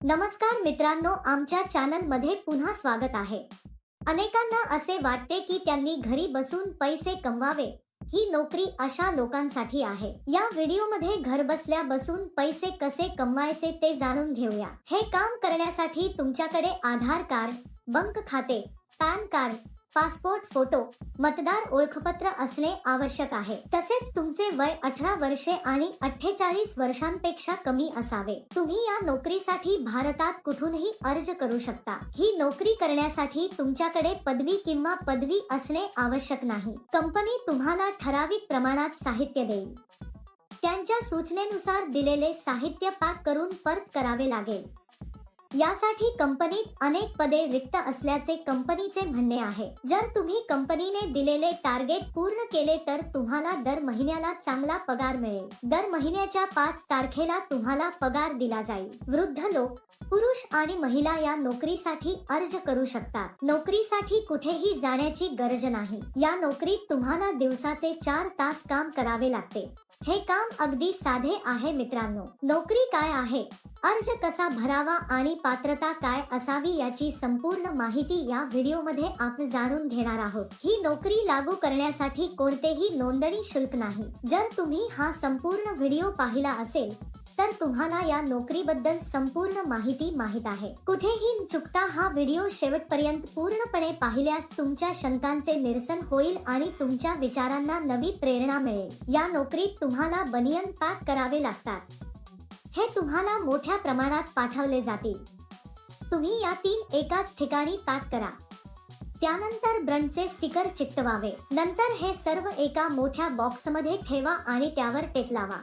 नमस्कार मित्रांनो आमच्या चॅनलमध्ये पुन्हा स्वागत आहे. अनेकांना असे वाटते की त्यांनी घरी बसून पैसे कमवावे ही नोकरी अशा लोकांसाठी आहे. या व्हिडिओमध्ये घर बसल्या बसून पैसे कसे कमवायचे ते जाणून घेऊया. हे काम करण्यासाठी तुमच्याकडे आधार कार्ड बँक खाते पॅन कार्ड पासपोर्ट फोटो मतदार ओळखपत्र असणे आवश्यक आहे. तसेच तुमचे वय अठरा वर्षे आणि अठ्ठेचाळीस वर्षांपेक्षा कमी असावे. तुम्ही या नोकरीसाठी भारतात कुठूनही अर्ज करू शकता. ही नोकरी करण्यासाठी तुमच्याकडे पदवी किंवा पदवी असणे आवश्यक नाही. कंपनी तुम्हाला ठराविक प्रमाणात साहित्य देईल. त्यांच्या सूचनेनुसार दिलेले साहित्य पॅक करून परत करावे लागेल. यासाठी कंपनीत अनेक पदे रिक्त असल्याचे कंपनीचे म्हणणे आहे. जर तुम्ही कंपनीने दिलेले टार्गेट पूर्ण केले तर तुम्हाला दर महिन्याला चांगला पगार मिळेल. दर महिन्याच्या पाच तारखेला तुम्हाला पगार दिला जाईल. वृद्ध लोक पुरुष आणि महिला या नोकरीसाठी अर्ज करू शकतात. नोकरीसाठी कुठेही जाण्याची गरज नाही. या नोकरीत तुम्हाला दिवसाचे चार तास काम करावे लागते. हे काम अगदी साधे आहे मित्रांनो. नोकरी काय आहे? अर्ज कसा भरावा आणि पात्रता काय असावी याची संपूर्ण माहिती या व्हिडिओमध्ये आपण जाणून घेणार आहोत. ही नोकरी लागू करण्यासाठी कोणतेही नोंदणी शुल्क नाही. जर तुम्ही हा संपूर्ण व्हिडिओ पाहिला असेल तर तुम्हाला या नोकरीबद्दल संपूर्ण माहिती माहीत आहे. कुठेही चुकता हा व्हिडिओ शेवटपर्यंत पूर्णपणे पाहिल्यास तुमच्या शंकांचे निरसन होईल आणि तुमच्या विचारांना नवी प्रेरणा मिळेल. या नोकरीत तुम्हाला बनियन पॅक करावे लागतात. हे तुम्हाला मोठ्या प्रमाणात पाठवले जातील. तुम्ही या तीन एकाच ठिकाणी पॅक करा. त्यानंतर ब्रंडचे स्टिकर चिकटवावे. नंतर हे सर्व एका मोठ्या बॉक्समध्ये ठेवा आणि त्यावर टेप लावा.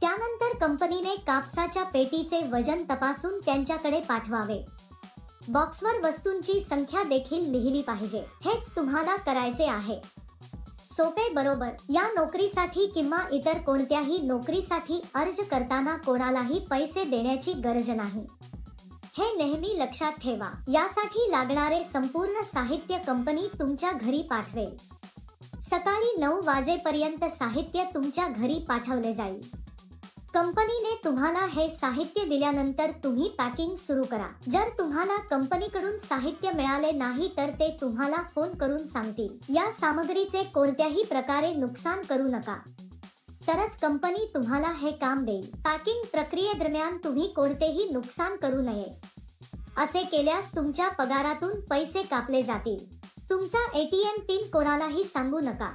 त्यानंतर कंपनीने कापसाच्या पेटीचे वजन तपासून त्यांच्याकडे पाठवावे. बॉक्सवर वस्तूंची संख्या देखील लिहिली पाहिजे. हेच तुम्हाला करायचे आहे. सोपे बरोबर. या नोकरीसाठी किंवा इतर कोणत्याही नोकरीसाठी अर्ज करताना कोणालाही पैसे देण्याची गरज नाही. हे नेहमी लक्षात ठेवा. यासाठी लागणारे संपूर्ण साहित्य कंपनी तुमच्या घरी पाठवेल. सकाळी नऊ वाजेपर्यंत साहित्य तुमच्या घरी पाठवले जाईल. कंपनीने तुम्हाला हे साहित्य दिल्यानंतर तुम्ही पॅकिंग सुरू करा. जर तुम्हाला कंपनीकडून साहित्य मिळाले नाही तर ते तुम्हाला फोन करून सांगतील. या सामग्रीचे कोणत्याही प्रकारे नुकसान करू नका. तरच कंपनी तुम्हाला हे काम देईल. पॅकिंग प्रक्रियेदरम्यान तुम्ही कोणतेही नुकसान करू नये. असे केल्यास तुमच्या पगारातून पैसे कापले जातील. तुमचा एटीएम पिन कोणालाही सांगू नका.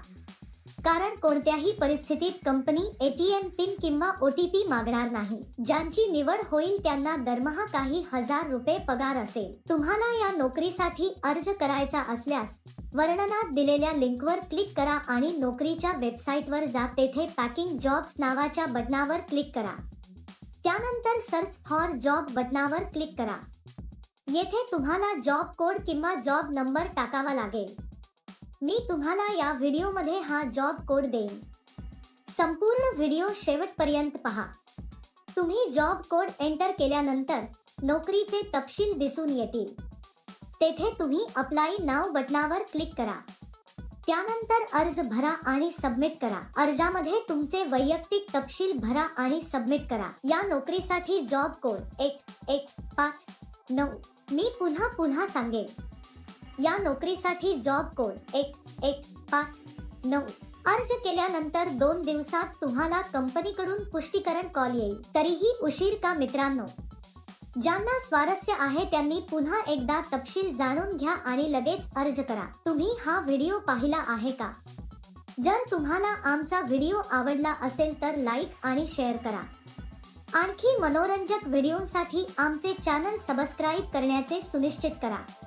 कारण कोणत्याही परिस्थितीत कंपनी एटीएम पिन किंवा ओटीपी मागणार नाही. ज्यांची निवड होईल त्यांना दरमहा काही हजार रुपये पगार असेल. तुम्हाला या नोकरीसाठी अर्ज करायचा असल्यास वर्णनात दिलेल्या लिंकवर क्लिक करा आणि नोकरीच्या वेबसाईटवर जा. तेथे पॅकिंग जॉब्स नावाच्या बटनावर क्लिक करा. त्यानंतर सर्च फॉर जॉब बटनावर क्लिक करा. येथे तुम्हाला जॉब कोड किंवा जॉब नंबर टाकावा लागेल. मी तुम्हाला या व्हिडिओमध्ये हा जॉब कोड देईन. संपूर्ण व्हिडिओ शेवटपर्यंत पहा. तुम्ही जॉब कोड एंटर केल्यानंतर नोकरीचे तपशील दिसून येतील. तेथे तुम्ही अप्लाय नाव बटनावर क्लिक करा. त्यानंतर अर्ज भरा आणि सबमिट करा. अर्जामध्ये तुमचे वैयक्तिक तपशील भरा आणि सबमिट करा. या नोकरीसाठी जॉब कोड एक एक पाच नऊ. मी पुन्हा पुन्हा सांगेन. या नोकरीसाठी जॉब कोड एक एक पाच नऊ. अर्ज केल्यानंतर दोन दिवसात तुम्हाला कंपनीकडून पुष्टीकरण कॉल येईल. तरीही उशीर का मित्रांनो? ज्यांना स्वारस्य आहे त्यांनी पुन्हा एकदा तपशील जाणून घ्या आणि लगेच अर्ज करा. तुम्ही हा व्हिडिओ पाहिला आहे का? जर तुम्हाला आमचा व्हिडिओ आवडला असेल तर लाईक आणि शेअर करा. आणखी मनोरंजक व्हिडिओसाठी आमचे चॅनल सबस्क्राईब करण्याचे सुनिश्चित करा.